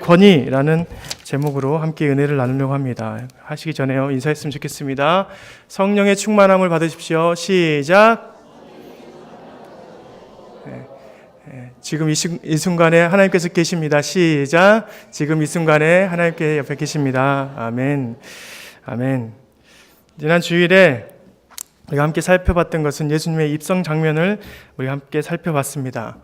권위라는 제목으로 함께 은혜를 나누려고 합니다. 하시기 전에요 인사했으면 좋겠습니다. 성령의 충만함을 받으십시오. 시작. 네, 네, 지금 이, 순- 이 순간에 하나님께서 계십니다. 시작. 지금 이 순간에 하나님께 옆에 계십니다. 아멘. 아멘. 지난 주일에 우리가 함께 살펴봤던 것은 예수님의 입성 장면을 우리가 함께 살펴봤습니다.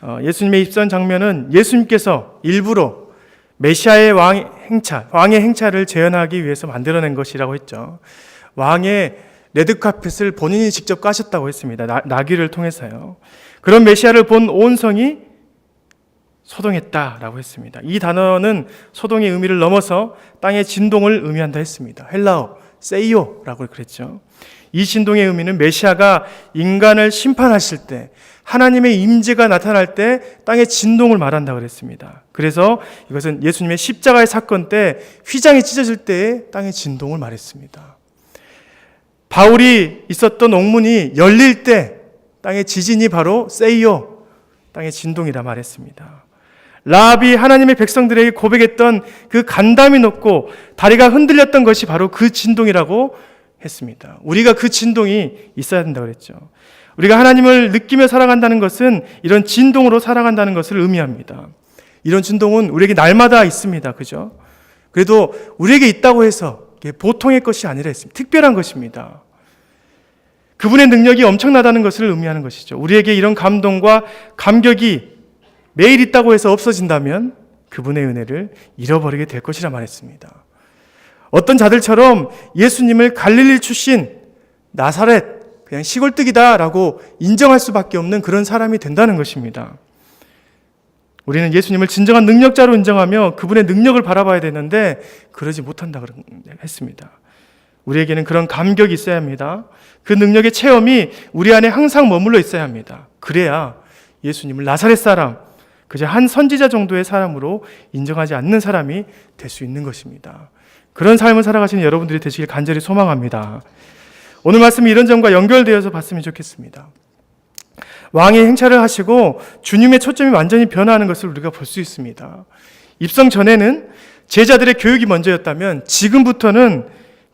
어, 예수님의 입성 장면은 예수님께서 일부러 메시아의 왕 행차, 왕의 행차를 재현하기 위해서 만들어낸 것이라고 했죠. 왕의 레드카펫을 본인이 직접 까셨다고 했습니다. 나, 나귀를 통해서요. 그런 메시아를 본 온 성이 소동했다라고 했습니다. 이 단어는 소동의 의미를 넘어서 땅의 진동을 의미한다 했습니다. 헬라어 세이오라고 그랬죠. 이 진동의 의미는 메시아가 인간을 심판하실 때 하나님의 임재가 나타날 때 땅의 진동을 말한다 그랬습니다. 그래서 이것은 예수님의 십자가의 사건 때 휘장이 찢어질 때의 땅의 진동을 말했습니다. 바울이 있었던 옥문이 열릴 때 땅의 지진이 바로 세이오 땅의 진동이라 말했습니다. 라합이 하나님의 백성들에게 고백했던 그 간담이 높고 다리가 흔들렸던 것이 바로 그 진동이라고 했습니다. 우리가 그 진동이 있어야 된다고 그랬죠. 우리가 하나님을 느끼며 살아간다는 것은 이런 진동으로 살아간다는 것을 의미합니다. 이런 진동은 우리에게 날마다 있습니다. 그죠? 그래도 우리에게 있다고 해서 보통의 것이 아니라 있습니다. 특별한 것입니다. 그분의 능력이 엄청나다는 것을 의미하는 것이죠. 우리에게 이런 감동과 감격이 매일 있다고 해서 없어진다면 그분의 은혜를 잃어버리게 될 것이라 말했습니다. 어떤 자들처럼 예수님을 갈릴리 출신 나사렛 그냥 시골뜨기다라고 인정할 수밖에 없는 그런 사람이 된다는 것입니다. 우리는 예수님을 진정한 능력자로 인정하며 그분의 능력을 바라봐야 되는데 그러지 못한다 했습니다. 우리에게는 그런 감격이 있어야 합니다. 그 능력의 체험이 우리 안에 항상 머물러 있어야 합니다. 그래야 예수님을 나사렛 사람, 그저 한 선지자 정도의 사람으로 인정하지 않는 사람이 될 수 있는 것입니다. 그런 삶을 살아가시는 여러분들이 되시길 간절히 소망합니다. 오늘 말씀이 이런 점과 연결되어서 봤으면 좋겠습니다. 왕의 행차를 하시고 주님의 초점이 완전히 변화하는 것을 우리가 볼 수 있습니다. 입성 전에는 제자들의 교육이 먼저였다면 지금부터는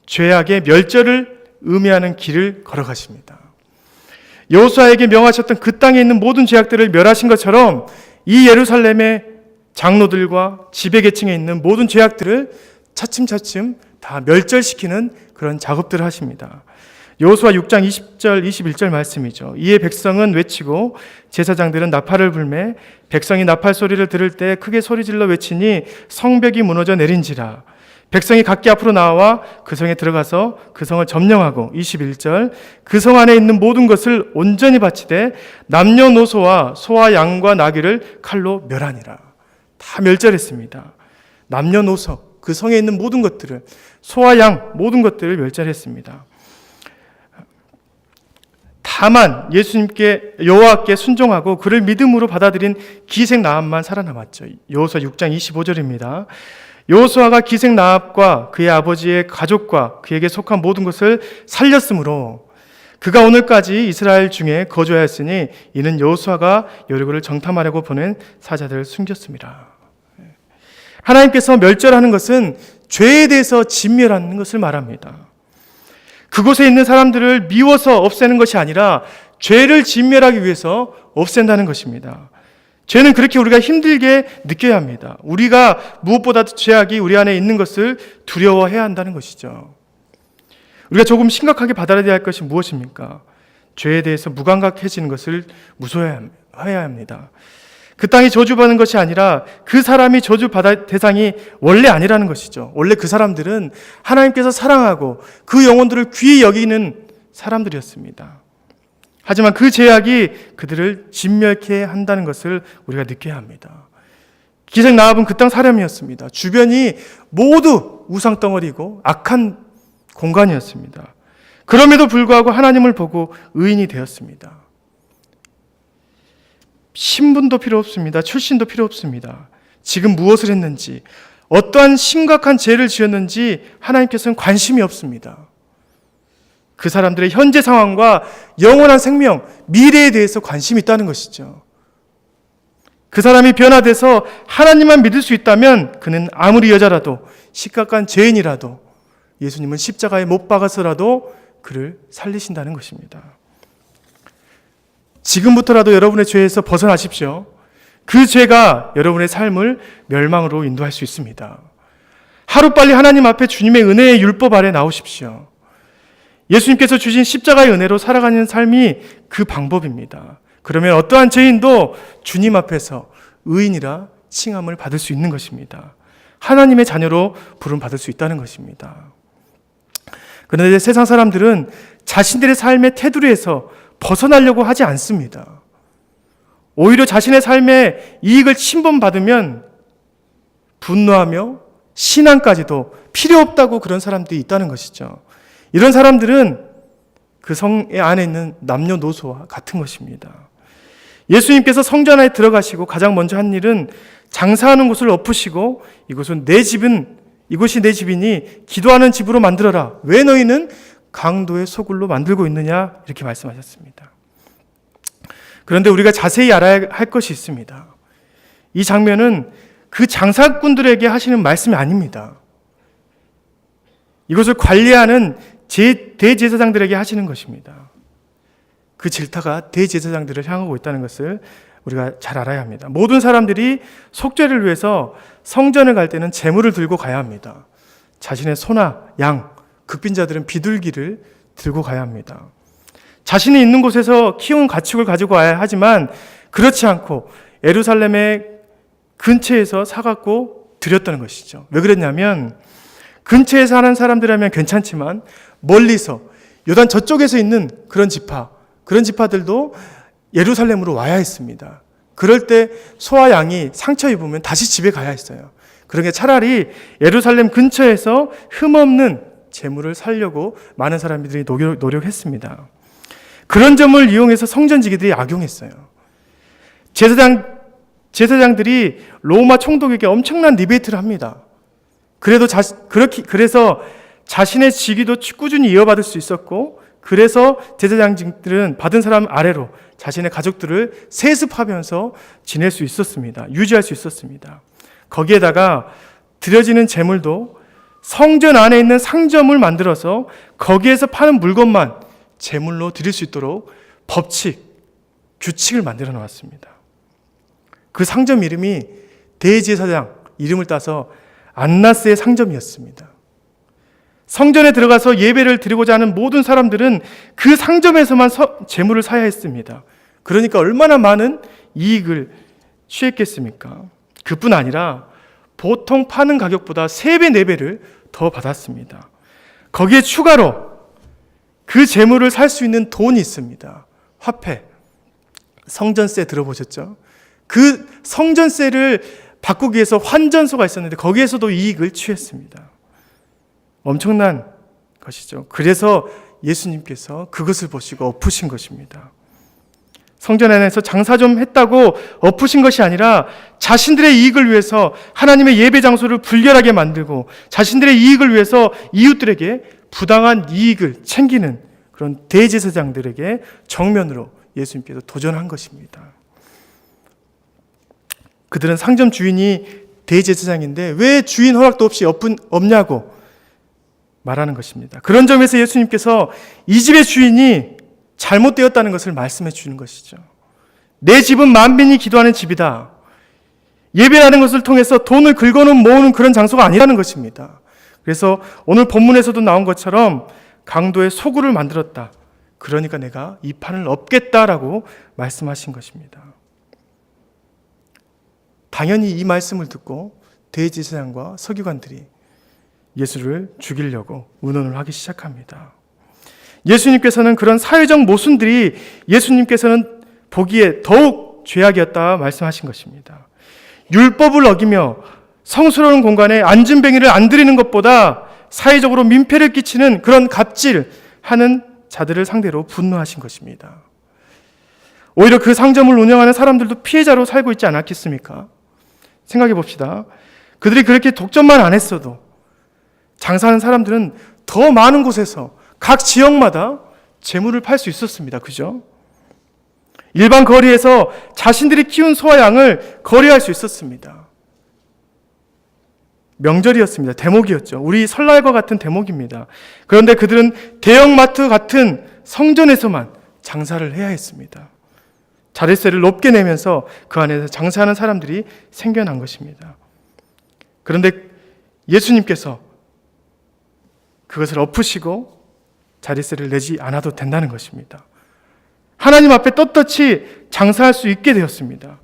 죄악의 멸절을 의미하는 길을 걸어가십니다. 여호수아에게 명하셨던 그 땅에 있는 모든 죄악들을 멸하신 것처럼 이 예루살렘의 장로들과 지배계층에 있는 모든 죄악들을 차츰차츰 다 멸절시키는 그런 작업들을 하십니다. 여호수아 6장 20절 21절 말씀이죠. 이에 백성은 외치고 제사장들은 나팔을 불매 백성이 나팔 소리를 들을 때 크게 소리질러 외치니 성벽이 무너져 내린지라 백성이 각기 앞으로 나와 그 성에 들어가서 그 성을 점령하고 21절 그 성 안에 있는 모든 것을 온전히 바치되 남녀노소와 소와 양과 나귀를 칼로 멸하니라 다 멸절했습니다. 남녀노소 그 성에 있는 모든 것들을 소와 양 모든 것들을 멸절했습니다. 다만 예수님께 여호와께 순종하고 그를 믿음으로 받아들인 기생 나합만 살아남았죠. 여호수아 6장 25절입니다. 여호수아가 기생 나합과 그의 아버지의 가족과 그에게 속한 모든 것을 살렸으므로 그가 오늘까지 이스라엘 중에 거주하였으니 이는 여호수아가 여리고를 정탐하려고 보낸 사자들을 숨겼습니다. 하나님께서 멸절하는 것은 죄에 대해서 진멸하는 것을 말합니다. 그곳에 있는 사람들을 미워서 없애는 것이 아니라 죄를 진멸하기 위해서 없앤다는 것입니다. 죄는 그렇게 우리가 힘들게 느껴야 합니다. 우리가 무엇보다도 죄악이 우리 안에 있는 것을 두려워해야 한다는 것이죠. 우리가 조금 심각하게 받아들여야 할 것이 무엇입니까? 죄에 대해서 무감각해지는 것을 무서워해야 합니다. 그 땅이 저주받는 것이 아니라 그 사람이 저주받을 대상이 원래 아니라는 것이죠. 원래 그 사람들은 하나님께서 사랑하고 그 영혼들을 귀히 여기는 사람들이었습니다. 하지만 그 죄악이 그들을 진멸케 한다는 것을 우리가 느껴야 합니다. 기생 나합은 그 땅 사람이었습니다. 주변이 모두 우상 덩어리고 악한 공간이었습니다. 그럼에도 불구하고 하나님을 보고 의인이 되었습니다. 신분도 필요 없습니다. 출신도 필요 없습니다. 지금 무엇을 했는지, 어떠한 심각한 죄를 지었는지 하나님께서는 관심이 없습니다. 그 사람들의 현재 상황과 영원한 생명, 미래에 대해서 관심이 있다는 것이죠. 그 사람이 변화돼서 하나님만 믿을 수 있다면 그는 아무리 여자라도 시각간 죄인이라도 예수님은 십자가에 못 박아서라도 그를 살리신다는 것입니다. 지금부터라도 여러분의 죄에서 벗어나십시오. 그 죄가 여러분의 삶을 멸망으로 인도할 수 있습니다. 하루빨리 하나님 앞에 주님의 은혜의 율법 아래 나오십시오. 예수님께서 주신 십자가의 은혜로 살아가는 삶이 그 방법입니다. 그러면 어떠한 죄인도 주님 앞에서 의인이라 칭함을 받을 수 있는 것입니다. 하나님의 자녀로 부름 받을 수 있다는 것입니다. 그런데 세상 사람들은 자신들의 삶의 테두리에서 벗어나려고 하지 않습니다. 오히려 자신의 삶의 이익을 침범받으면 분노하며 신앙까지도 필요 없다고 그런 사람들이 있다는 것이죠. 이런 사람들은 그 성의 안에 있는 남녀노소와 같은 것입니다. 예수님께서 성전 안에 들어가시고 가장 먼저 한 일은 장사하는 곳을 엎으시고 이곳은 내 집은 이곳이 내 집이니 기도하는 집으로 만들어라. 왜 너희는 강도의 소굴로 만들고 있느냐? 이렇게 말씀하셨습니다. 그런데 우리가 자세히 알아야 할 것이 있습니다. 이 장면은 그 장사꾼들에게 하시는 말씀이 아닙니다. 이것을 관리하는 제, 대제사장들에게 하시는 것입니다. 그 질타가 대제사장들을 향하고 있다는 것을 우리가 잘 알아야 합니다. 모든 사람들이 속죄를 위해서 성전을 갈 때는 재물을 들고 가야 합니다. 자신의 소나 양, 극빈자들은 비둘기를 들고 가야 합니다. 자신이 있는 곳에서 키운 가축을 가지고 와야 하지만 그렇지 않고 에루살렘의 근처에서 사갖고 드렸다는 것이죠. 왜 그랬냐면 근처에 사는 사람들이라면 괜찮지만 멀리서 요단 저쪽에서 있는 그런 지파, 그런 지파들도 예루살렘으로 와야 했습니다. 그럴 때 소와 양이 상처 입으면 다시 집에 가야 했어요. 그러게 차라리 예루살렘 근처에서 흠없는 재물을 살려고 많은 사람들이 노력, 노력했습니다. 그런 점을 이용해서 성전지기들이 악용했어요. 제사장 제사장들이 로마 총독에게 엄청난 리베이트를 합니다. 그래도 자, 그렇게 그래서 자신의 직위도 꾸준히 이어받을 수 있었고 그래서 제사장들은 받은 사람 아래로 자신의 가족들을 세습하면서 지낼 수 있었습니다. 유지할 수 있었습니다. 거기에다가 드려지는 재물도 성전 안에 있는 상점을 만들어서 거기에서 파는 물건만 재물로 드릴 수 있도록 법칙, 규칙을 만들어 놓았습니다. 그 상점 이름이 대제사장 이름을 따서 안나스의 상점이었습니다. 성전에 들어가서 예배를 드리고자 하는 모든 사람들은 그 상점에서만 서, 재물을 사야 했습니다. 그러니까 얼마나 많은 이익을 취했겠습니까? 그뿐 아니라 보통 파는 가격보다 3배, 4배를 더 받았습니다. 거기에 추가로 그 재물을 살 수 있는 돈이 있습니다. 화폐. 성전세 들어보셨죠? 그 성전세를 바꾸기 위해서 환전소가 있었는데 거기에서도 이익을 취했습니다. 엄청난 것이죠. 그래서 예수님께서 그것을 보시고 엎으신 것입니다. 성전 안에서 장사 좀 했다고 엎으신 것이 아니라 자신들의 이익을 위해서 하나님의 예배 장소를 불결하게 만들고 자신들의 이익을 위해서 이웃들에게 부당한 이익을 챙기는 그런 대제사장들에게 정면으로 예수님께서 도전한 것입니다. 그들은 상점 주인이 대제사장인데 왜 주인 허락도 없이 없냐고 말하는 것입니다. 그런 점에서 예수님께서 이 집의 주인이 잘못되었다는 것을 말씀해 주는 것이죠. 내 집은 만민이 기도하는 집이다. 예배라는 것을 통해서 돈을 긁어놓은 모으는 그런 장소가 아니라는 것입니다. 그래서 오늘 본문에서도 나온 것처럼 강도의 소굴을 만들었다. 그러니까 내가 이 판을 엎겠다라고 말씀하신 것입니다. 당연히 이 말씀을 듣고 대제사장과 서기관들이 예수를 죽이려고 운운을 하기 시작합니다. 예수님께서는 그런 사회적 모순들이 예수님께서는 보기에 더욱 죄악이었다 말씀하신 것입니다. 율법을 어기며 성스러운 공간에 안진뱅이를 안 드리는 것보다 사회적으로 민폐를 끼치는 그런 갑질 하는 자들을 상대로 분노하신 것입니다. 오히려 그 상점을 운영하는 사람들도 피해자로 살고 있지 않았겠습니까? 생각해 봅시다. 그들이 그렇게 독점만 안 했어도 장사하는 사람들은 더 많은 곳에서 각 지역마다 재물을 팔 수 있었습니다. 그죠? 일반 거리에서 자신들이 키운 소와 양을 거래할 수 있었습니다. 명절이었습니다. 대목이었죠. 우리 설날과 같은 대목입니다. 그런데 그들은 대형마트 같은 성전에서만 장사를 해야 했습니다. 자릿세를 높게 내면서 그 안에서 장사하는 사람들이 생겨난 것입니다. 그런데 예수님께서 그것을 엎으시고 자릿세를 내지 않아도 된다는 것입니다. 하나님 앞에 떳떳이 장사할 수 있게 되었습니다.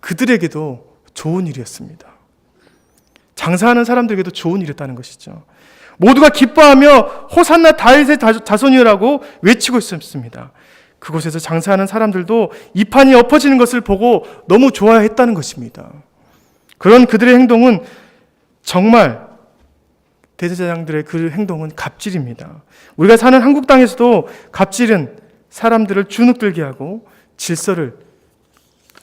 그들에게도 좋은 일이었습니다. 장사하는 사람들에게도 좋은 일이었다는 것이죠. 모두가 기뻐하며 호산나 다윗의 자손이라고 외치고 있었습니다. 그곳에서 장사하는 사람들도 이 판이 엎어지는 것을 보고 너무 좋아했다는 것입니다. 그런 그들의 행동은 정말 대제사장들의 그 행동은 갑질입니다. 우리가 사는 한국 땅에서도 갑질은 사람들을 주눅들게 하고 질서를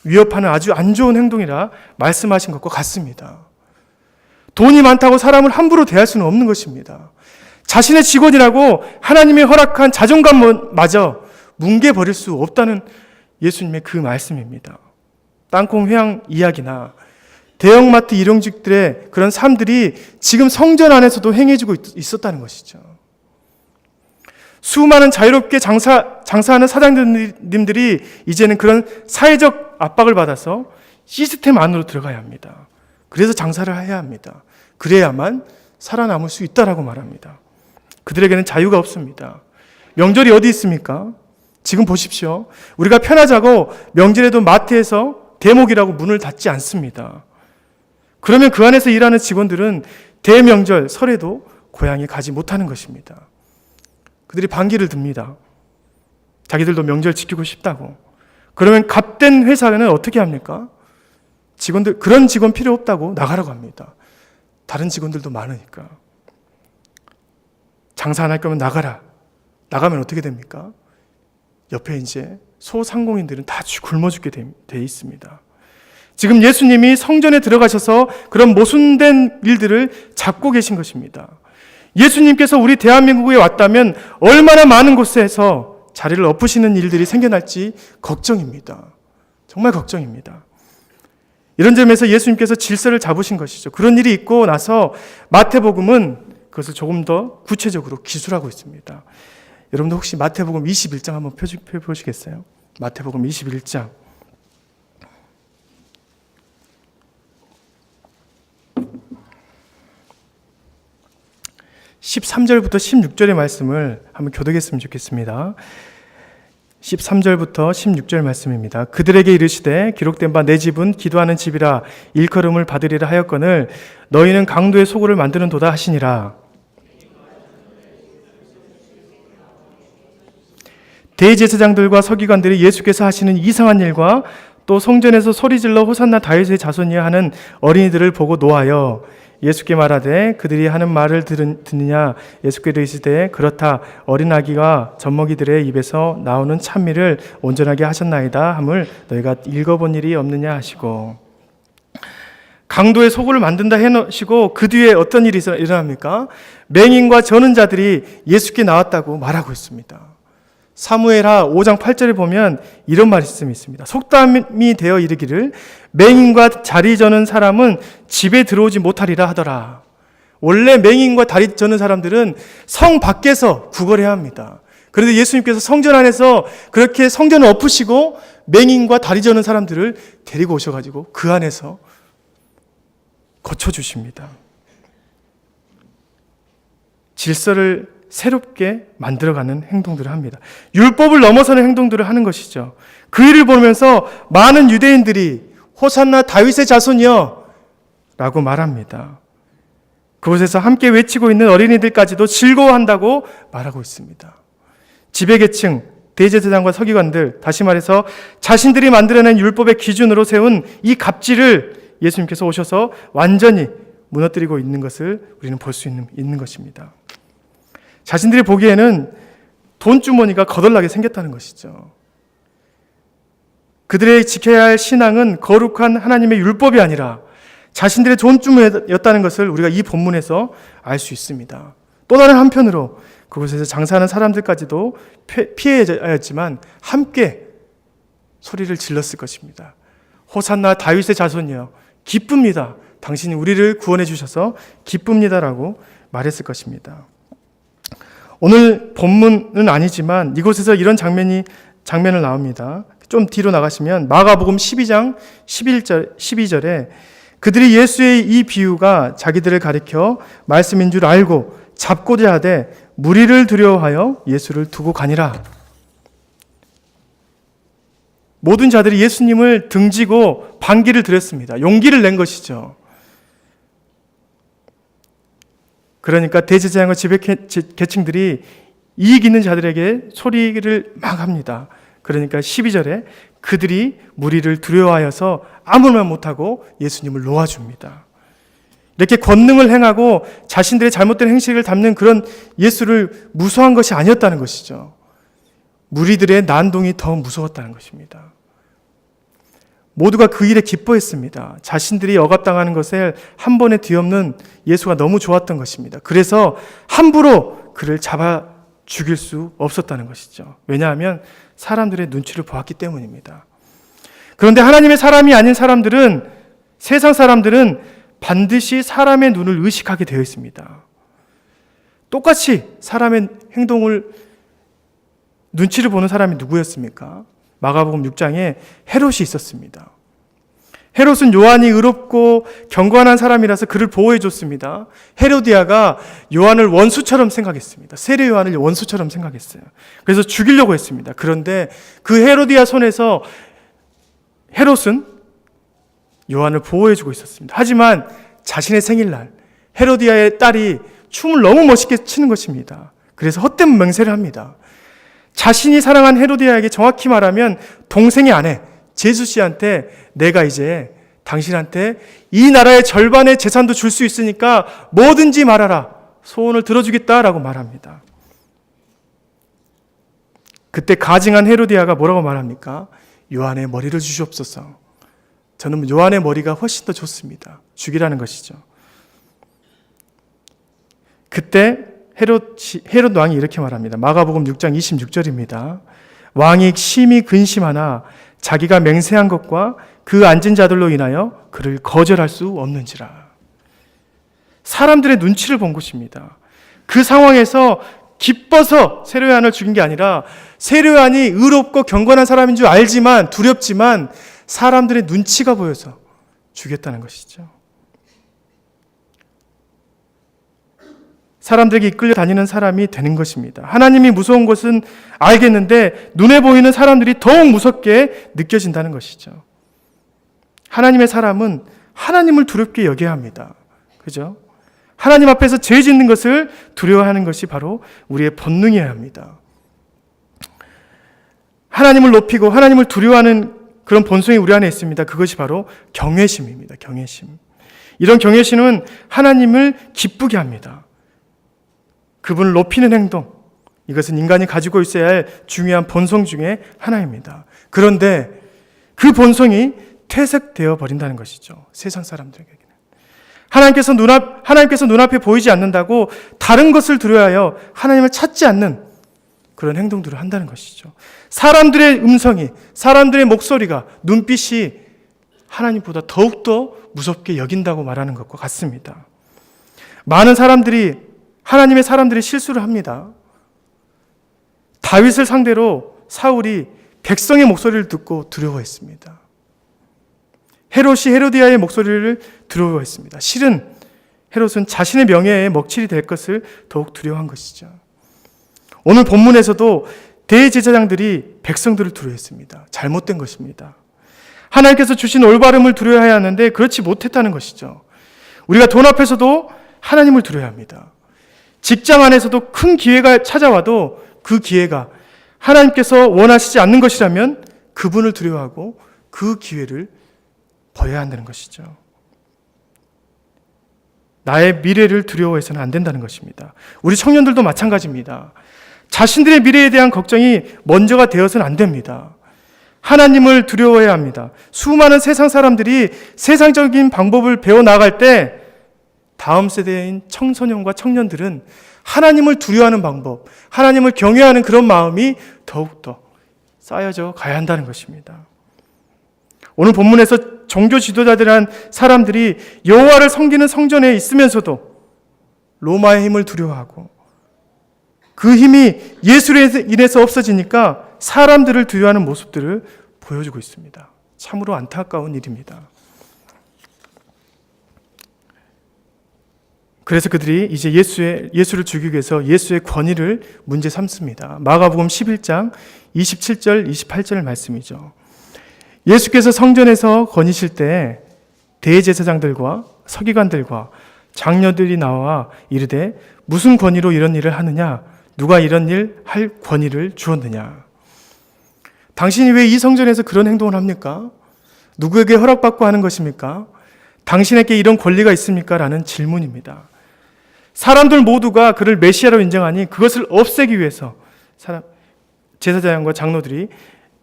위협하는 아주 안 좋은 행동이라 말씀하신 것과 같습니다. 돈이 많다고 사람을 함부로 대할 수는 없는 것입니다. 자신의 직원이라고 하나님이 허락한 자존감마저 뭉개버릴 수 없다는 예수님의 그 말씀입니다. 땅콩 회양 이야기나 대형마트 일용직들의 그런 삶들이 지금 성전 안에서도 행해지고 있었다는 것이죠. 수많은 자유롭게 장사, 장사하는 사장님들이 이제는 그런 사회적 압박을 받아서 시스템 안으로 들어가야 합니다. 그래서 장사를 해야 합니다. 그래야만 살아남을 수 있다라고 말합니다. 그들에게는 자유가 없습니다. 명절이 어디 있습니까? 지금 보십시오. 우리가 편하자고 명절에도 마트에서 대목이라고 문을 닫지 않습니다. 그러면 그 안에서 일하는 직원들은 대명절, 설에도 고향에 가지 못하는 것입니다. 그들이 반기를 듭니다. 자기들도 명절 지키고 싶다고. 그러면 값된 회사는 어떻게 합니까? 직원들, 그런 직원 필요 없다고 나가라고 합니다. 다른 직원들도 많으니까. 장사 안 할 거면 나가라. 나가면 어떻게 됩니까? 옆에 이제 소상공인들은 다 굶어 죽게 돼 있습니다. 지금 예수님이 성전에 들어가셔서 그런 모순된 일들을 잡고 계신 것입니다. 예수님께서 우리 대한민국에 왔다면 얼마나 많은 곳에서 자리를 엎으시는 일들이 생겨날지 걱정입니다. 정말 걱정입니다. 이런 점에서 예수님께서 질서를 잡으신 것이죠. 그런 일이 있고 나서 마태복음은 그것을 조금 더 구체적으로 기술하고 있습니다. 여러분도 혹시 마태복음 21장 한번 펴 보시겠어요? 마태복음 21장. 13절부터 16절의 말씀을 한번 교독했으면 좋겠습니다. 13절부터 16절 말씀입니다. 그들에게 이르시되 기록된 바 내 집은 기도하는 집이라 일컬음을 받으리라 하였거늘 너희는 강도의 소굴을 만드는 도다 하시니라. 대제사장들과 서기관들이 예수께서 하시는 이상한 일과 또 성전에서 소리질러 호산나 다윗의 자손이야 하는 어린이들을 보고 노하여 예수께 말하되 그들이 하는 말을 듣느냐 예수께 이르시되 그렇다 어린 아기가 젖먹이들의 입에서 나오는 찬미를 온전하게 하셨나이다 함을 너희가 읽어본 일이 없느냐 하시고 강도의 소굴을 만든다 해놓으시고 그 뒤에 어떤 일이 일어납니까? 맹인과 저는 자들이 예수께 나왔다고 말하고 있습니다. 사무엘하 5장 8절에 보면 이런 말씀이 있습니다. 속담이 되어 이르기를 맹인과 자리 저는 사람은 집에 들어오지 못하리라 하더라. 원래 맹인과 다리 저는 사람들은 성 밖에서 구걸해야 합니다. 그런데 예수님께서 성전 안에서 그렇게 성전을 엎으시고 맹인과 다리 저는 사람들을 데리고 오셔가지고 그 안에서 거쳐주십니다. 질서를 새롭게 만들어가는 행동들을 합니다. 율법을 넘어서는 행동들을 하는 것이죠. 그 일을 보면서 많은 유대인들이 호산나 다윗의 자손이여 라고 말합니다. 그곳에서 함께 외치고 있는 어린이들까지도 즐거워한다고 말하고 있습니다. 지배계층, 대제사장과 서기관들, 다시 말해서 자신들이 만들어낸 율법의 기준으로 세운 이 갑질을 예수님께서 오셔서 완전히 무너뜨리고 있는 것을 우리는 볼 수 있는, 있는 것입니다. 자신들이 보기에는 돈 주머니가 거덜나게 생겼다는 것이죠. 그들의 지켜야 할 신앙은 거룩한 하나님의 율법이 아니라 자신들의 돈 주머니였다는 것을 우리가 이 본문에서 알 수 있습니다. 또 다른 한편으로 그곳에서 장사하는 사람들까지도 피해야였지만 함께 소리를 질렀을 것입니다. 호산나 다윗의 자손이여 기쁩니다. 당신이 우리를 구원해 주셔서 기쁩니다라고 말했을 것입니다. 오늘 본문은 아니지만 이곳에서 이런 장면이 장면을 나옵니다. 좀 뒤로 나가시면 마가복음 12장 11절 12절에 그들이 예수의 이 비유가 자기들을 가리켜 말씀인 줄 알고 잡고자 하되 무리를 두려워하여 예수를 두고 가니라. 모든 자들이 예수님을 등지고 반기를 드렸습니다. 용기를 낸 것이죠. 그러니까 대제사장과 지배 계층들이 이익 있는 자들에게 소리를 막 합니다. 그러니까 12절에 그들이 무리를 두려워하여서 아무 말 못하고 예수님을 놓아줍니다. 이렇게 권능을 행하고 자신들의 잘못된 행실을 담는 그런 예수를 무서워한 것이 아니었다는 것이죠. 무리들의 난동이 더 무서웠다는 것입니다. 모두가 그 일에 기뻐했습니다. 자신들이 억압당하는 것을 한 번에 뒤엎는 예수가 너무 좋았던 것입니다. 그래서 함부로 그를 잡아 죽일 수 없었다는 것이죠. 왜냐하면 사람들의 눈치를 보았기 때문입니다. 그런데 하나님의 사람이 아닌 사람들은 세상 사람들은 반드시 사람의 눈을 의식하게 되어 있습니다. 똑같이 사람의 행동을 눈치를 보는 사람이 누구였습니까? 마가복음 6장에 헤롯이 있었습니다. 헤롯은 요한이 의롭고 경건한 사람이라서 그를 보호해 줬습니다. 헤로디아가 요한을 원수처럼 생각했습니다. 세례 요한을 원수처럼 생각했어요. 그래서 죽이려고 했습니다. 그런데 그 헤로디아 손에서 헤롯은 요한을 보호해 주고 있었습니다. 하지만 자신의 생일날 헤로디아의 딸이 춤을 너무 멋있게 추는 것입니다. 그래서 헛된 맹세를 합니다. 자신이 사랑한 헤로디아에게 정확히 말하면 동생의 아내 제수 씨한테 내가 이제 당신한테 이 나라의 절반의 재산도 줄 수 있으니까 뭐든지 말하라. 소원을 들어주겠다라고 말합니다. 그때 가증한 헤로디아가 뭐라고 말합니까? 요한의 머리를 주시옵소서. 저는 요한의 머리가 훨씬 더 좋습니다. 죽이라는 것이죠. 그때 헤롯, 헤롯 왕이 이렇게 말합니다. 마가복음 6장 26절입니다. 왕이 심히 근심하나 자기가 맹세한 것과 그 앉은 자들로 인하여 그를 거절할 수 없는지라. 사람들의 눈치를 본 것입니다. 그 상황에서 기뻐서 세례요한을 죽인 게 아니라 세례요한이 의롭고 경건한 사람인 줄 알지만 두렵지만 사람들의 눈치가 보여서 죽였다는 것이죠. 사람들에게 이끌려 다니는 사람이 되는 것입니다. 하나님이 무서운 것은 알겠는데 눈에 보이는 사람들이 더욱 무섭게 느껴진다는 것이죠. 하나님의 사람은 하나님을 두렵게 여겨야 합니다. 그죠? 하나님 앞에서 죄 짓는 것을 두려워하는 것이 바로 우리의 본능이어야 합니다. 하나님을 높이고 하나님을 두려워하는 그런 본성이 우리 안에 있습니다. 그것이 바로 경외심입니다. 경외심. 이런 경외심은 하나님을 기쁘게 합니다. 그분을 높이는 행동, 이것은 인간이 가지고 있어야 할 중요한 본성 중에 하나입니다. 그런데 그 본성이 퇴색되어 버린다는 것이죠. 세상 사람들에게는. 하나님께서 눈앞, 하나님께서 눈앞에 보이지 않는다고 다른 것을 두려워하여 하나님을 찾지 않는 그런 행동들을 한다는 것이죠. 사람들의 음성이, 사람들의 목소리가, 눈빛이 하나님보다 더욱더 무섭게 여긴다고 말하는 것과 같습니다. 많은 사람들이 하나님의 사람들이 실수를 합니다. 다윗을 상대로 사울이 백성의 목소리를 듣고 두려워했습니다. 헤롯이 헤로디아의 목소리를 두려워했습니다. 실은 헤롯은 자신의 명예에 먹칠이 될 것을 더욱 두려워한 것이죠. 오늘 본문에서도 대제사장들이 백성들을 두려워했습니다. 잘못된 것입니다. 하나님께서 주신 올바름을 두려워해야 하는데 그렇지 못했다는 것이죠. 우리가 돈 앞에서도 하나님을 두려워야 합니다. 직장 안에서도 큰 기회가 찾아와도 그 기회가 하나님께서 원하시지 않는 것이라면 그분을 두려워하고 그 기회를 버려야 한다는 것이죠. 나의 미래를 두려워해서는 안 된다는 것입니다. 우리 청년들도 마찬가지입니다. 자신들의 미래에 대한 걱정이 먼저가 되어서는 안 됩니다. 하나님을 두려워해야 합니다. 수많은 세상 사람들이 세상적인 방법을 배워 나갈 때 다음 세대인 청소년과 청년들은 하나님을 두려워하는 방법, 하나님을 경외하는 그런 마음이 더욱더 쌓여져 가야 한다는 것입니다. 오늘 본문에서 종교 지도자들한 사람들이 여호와를 섬기는 성전에 있으면서도 로마의 힘을 두려워하고 그 힘이 예수로 인해서 없어지니까 사람들을 두려워하는 모습들을 보여주고 있습니다. 참으로 안타까운 일입니다. 그래서 그들이 이제 예수의 예수를 죽이기 위해서 예수의 권위를 문제 삼습니다. 마가복음 11장 27절 28절 말씀이죠. 예수께서 성전에서 거니실 때 대제사장들과 서기관들과 장녀들이 나와 이르되 무슨 권위로 이런 일을 하느냐 누가 이런 일 할 권위를 주었느냐 당신이 왜 이 성전에서 그런 행동을 합니까? 누구에게 허락받고 하는 것입니까? 당신에게 이런 권리가 있습니까? 라는 질문입니다. 사람들 모두가 그를 메시아로 인정하니 그것을 없애기 위해서 사람, 제사장과 장로들이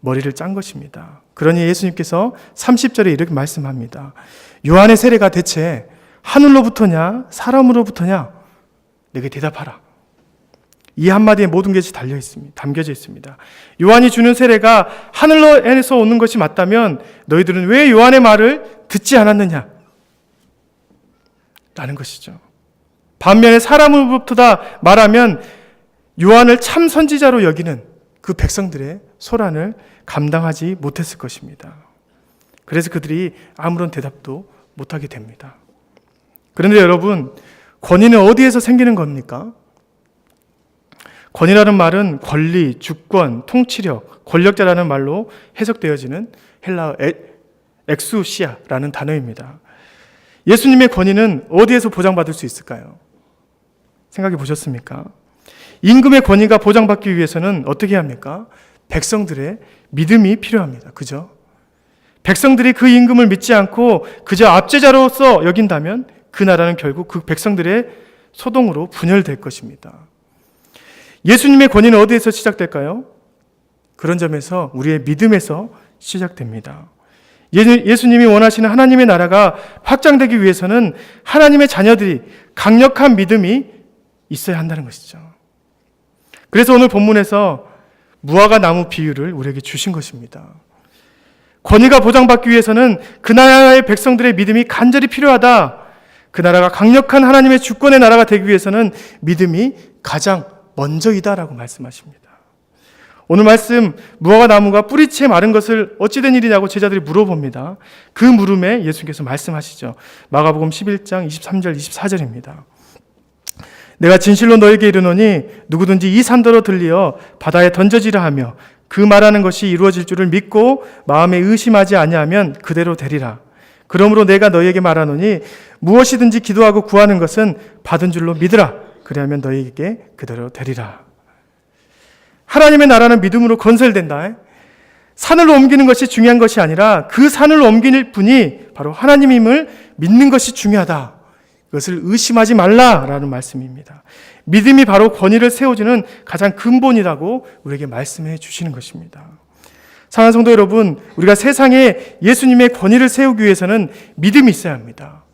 머리를 짠 것입니다. 그러니 예수님께서 30절에 이렇게 말씀합니다. 요한의 세례가 대체 하늘로부터냐 사람으로부터냐 내게 대답하라. 이 한마디에 모든 것이 달려 있습니다. 담겨져 있습니다. 요한이 주는 세례가 하늘로에서 오는 것이 맞다면 너희들은 왜 요한의 말을 듣지 않았느냐? 라는 것이죠. 반면에 사람으로부터다 말하면 요한을 참 선지자로 여기는 그 백성들의 소란을 감당하지 못했을 것입니다. 그래서 그들이 아무런 대답도 못하게 됩니다. 그런데 여러분, 권위는 어디에서 생기는 겁니까? 권위라는 말은 권리, 주권, 통치력, 권력자라는 말로 해석되어지는 헬라어 엑수시아라는 단어입니다. 예수님의 권위는 어디에서 보장받을 수 있을까요? 생각해 보셨습니까? 임금의 권위가 보장받기 위해서는 어떻게 합니까? 백성들의 믿음이 필요합니다. 그죠? 백성들이 그 임금을 믿지 않고 그저 압제자로서 여긴다면 그 나라는 결국 그 백성들의 소동으로 분열될 것입니다. 예수님의 권위는 어디에서 시작될까요? 그런 점에서 우리의 믿음에서 시작됩니다. 예수님이 원하시는 하나님의 나라가 확장되기 위해서는 하나님의 자녀들이 강력한 믿음이 있어야 한다는 것이죠. 그래서 오늘 본문에서 무화과 나무 비유를 우리에게 주신 것입니다. 권위가 보장받기 위해서는 그 나라의 백성들의 믿음이 간절히 필요하다. 그 나라가 강력한 하나님의 주권의 나라가 되기 위해서는 믿음이 가장 먼저이다라고 말씀하십니다. 오늘 말씀 무화과 나무가 뿌리채 마른 것을 어찌된 일이냐고 제자들이 물어봅니다. 그 물음에 예수께서 말씀하시죠. 마가복음 11장 23절 24절입니다. 내가 진실로 너에게 이르노니 누구든지 이 산더러 들리어 바다에 던져지라 하며 그 말하는 것이 이루어질 줄을 믿고 마음에 의심하지 아니하면 그대로 되리라. 그러므로 내가 너에게 말하노니 무엇이든지 기도하고 구하는 것은 받은 줄로 믿으라. 그리하면 너에게 그대로 되리라. 하나님의 나라는 믿음으로 건설된다. 산을 옮기는 것이 중요한 것이 아니라 그 산을 옮길 분이 바로 하나님임을 믿는 것이 중요하다. 그것을 의심하지 말라라는 말씀입니다. 믿음이 바로 권위를 세워주는 가장 근본이라고 우리에게 말씀해 주시는 것입니다. 사랑하는 성도 여러분, 우리가 세상에 예수님의 권위를 세우기 위해서는 믿음이 있어야 합니다.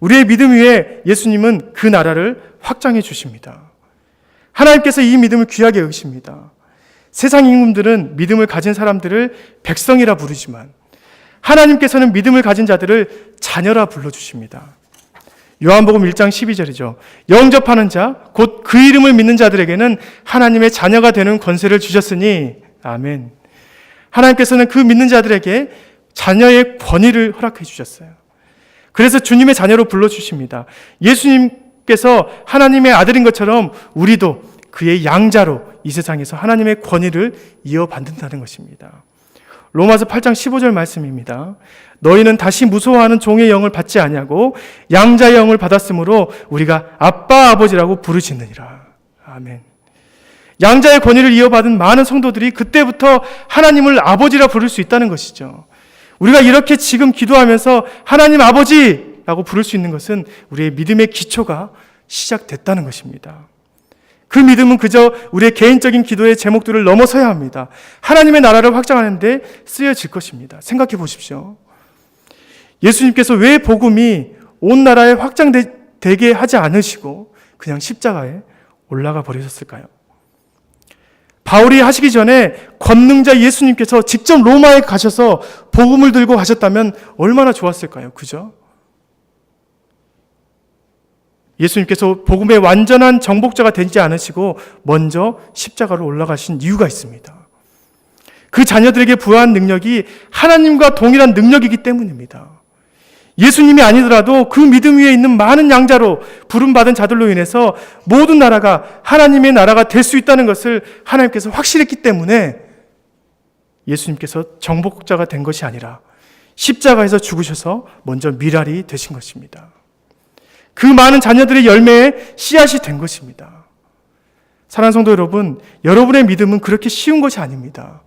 우리의 믿음 위에 예수님은 그 나라를 확장해 주십니다. 하나님께서 이 믿음을 귀하게 여기십니다. 세상 임금들은 믿음을 가진 사람들을 백성이라 부르지만 하나님께서는 믿음을 가진 자들을 자녀라 불러주십니다. 요한복음 1장 12절이죠. 영접하는 자, 곧 그 이름을 믿는 자들에게는 하나님의 자녀가 되는 권세를 주셨으니, 아멘. 하나님께서는 그 믿는 자들에게 자녀의 권위를 허락해 주셨어요. 그래서 주님의 자녀로 불러주십니다. 예수님께서 하나님의 아들인 것처럼 우리도 그의 양자로 이 세상에서 하나님의 권위를 이어받는다는 것입니다. 로마서 8장 15절 말씀입니다. 너희는 다시 무서워하는 종의 영을 받지 아니하고 양자의 영을 받았으므로 우리가 아빠 아버지라고 부르짖느니라. 아멘. 양자의 권위를 이어받은 많은 성도들이 그때부터 하나님을 아버지라 부를 수 있다는 것이죠. 우리가 이렇게 지금 기도하면서 하나님 아버지라고 부를 수 있는 것은 우리의 믿음의 기초가 시작됐다는 것입니다. 그 믿음은 그저 우리의 개인적인 기도의 제목들을 넘어서야 합니다. 하나님의 나라를 확장하는데 쓰여질 것입니다. 생각해 보십시오. 예수님께서 왜 복음이 온 나라에 확장되게 하지 않으시고 그냥 십자가에 올라가 버리셨을까요? 바울이 하시기 전에 권능자 예수님께서 직접 로마에 가셔서 복음을 들고 가셨다면 얼마나 좋았을까요? 그죠? 예수님께서 복음의 완전한 정복자가 되지 않으시고 먼저 십자가로 올라가신 이유가 있습니다. 그 자녀들에게 부여한 능력이 하나님과 동일한 능력이기 때문입니다. 예수님이 아니더라도 그 믿음 위에 있는 많은 양자로 부름받은 자들로 인해서 모든 나라가 하나님의 나라가 될 수 있다는 것을 하나님께서 확실했기 때문에 예수님께서 정복자가 된 것이 아니라 십자가에서 죽으셔서 먼저 미랄이 되신 것입니다. 그 많은 자녀들의 열매에 씨앗이 된 것입니다. 사랑하는 성도 여러분, 여러분의 믿음은 그렇게 쉬운 것이 아닙니다.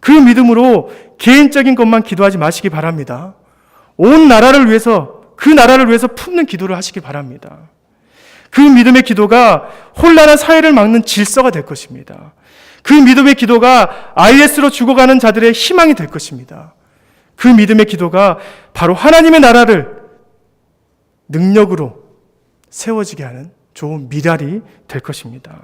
그 믿음으로 개인적인 것만 기도하지 마시기 바랍니다. 온 나라를 위해서, 그 나라를 위해서 품는 기도를 하시기 바랍니다. 그 믿음의 기도가 혼란한 사회를 막는 질서가 될 것입니다. 그 믿음의 기도가 IS로 죽어가는 자들의 희망이 될 것입니다. 그 믿음의 기도가 바로 하나님의 나라를 능력으로 세워지게 하는 좋은 미랄이 될 것입니다.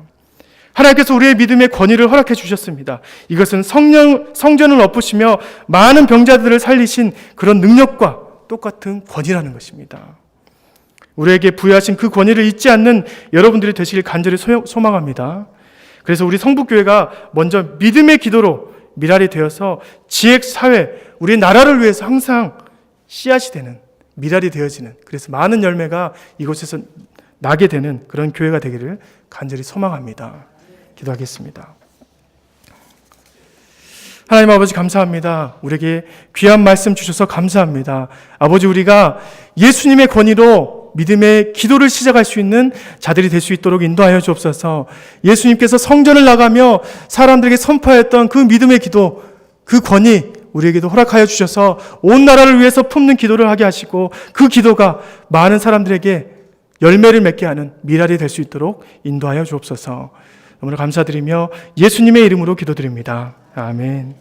하나님께서 우리의 믿음의 권위를 허락해 주셨습니다. 이것은 성령, 성전을 엎으시며 많은 병자들을 살리신 그런 능력과 똑같은 권위라는 것입니다. 우리에게 부여하신 그 권위를 잊지 않는 여러분들이 되시길 간절히 소- 소망합니다. 그래서 우리 성북교회가 먼저 믿음의 기도로 미랄이 되어서 지역 사회, 우리 나라를 위해서 항상 씨앗이 되는 미랄이 되어지는 그래서 많은 열매가 이곳에서 나게 되는 그런 교회가 되기를 간절히 소망합니다. 기도하겠습니다. 하나님 아버지 감사합니다. 우리에게 귀한 말씀 주셔서 감사합니다. 아버지 우리가 예수님의 권위로 믿음의 기도를 시작할 수 있는 자들이 될 수 있도록 인도하여 주옵소서. 예수님께서 성전을 나가며 사람들에게 선포했던 그 믿음의 기도, 그 권위 우리에게도 허락하여 주셔서 온 나라를 위해서 품는 기도를 하게 하시고 그 기도가 많은 사람들에게 열매를 맺게 하는 미랄이 될 수 있도록 인도하여 주옵소서. 너무나 감사드리며 예수님의 이름으로 기도드립니다. 아멘.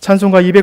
찬송가 200